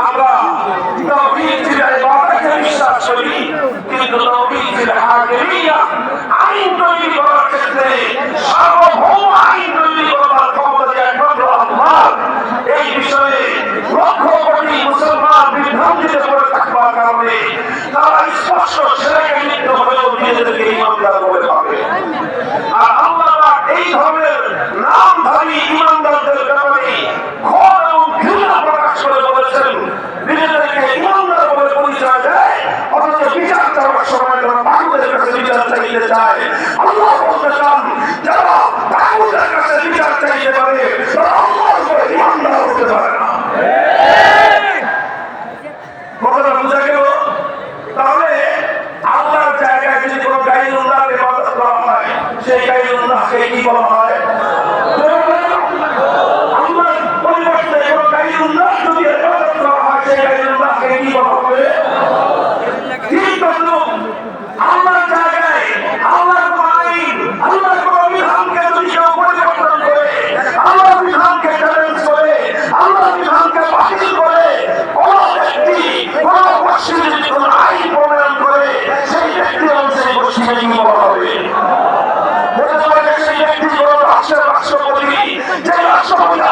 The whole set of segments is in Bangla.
আমরা নবীজির ইবাদতে বিশ্বাস করি কিন্তু নবীজির হাকিমিয়া আইন তৈরি করার ক্ষেত্রে সার্বভৌম আইন তৈরি করার ক্ষমতা একমাত্র আল্লাহ এই বিষয়ে লক্ষ কোটি মুসলমান তারা স্পষ্ট সেরেকে নিজেদেরকে ইমানদার বলে পাবে। এই ধরনের নামধারী ইমানদারদের ব্যাপারে ঘর এবং ঘৃণা প্রকাশ করে বলেছেন নিজেদেরকে ইমানদার বলে পরিচয় দেয় অথচ বিচার চাওয়ার সময় তারা মানুষের কাছে বিচার চাইতে চায় আল্লাহ বলতে চান যারা মানুষের কাছে বিচার চাইতে পারে, তারা বলা হয় সভাপতি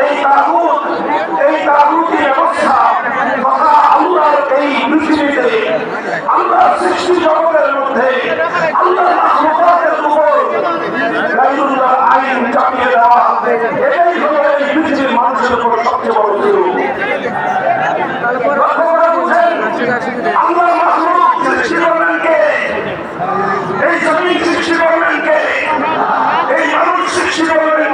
এই তাগুত এই তাগুতি ব্যবস্থা তথা আল্লাহর এই পৃথিবীতে আল্লাহর সৃষ্টি জগতের মধ্যে আল্লাহর মাহমুদাতের উপর রাইজুল্লাহ আইন চাপিয়ে দেওয়া এটাই হলো এই পৃথিবীর মানুষের উপর সবচেয়ে বড় দুরু লক্ষ্য করে বুঝেন আল্লাহ শিক্ষিত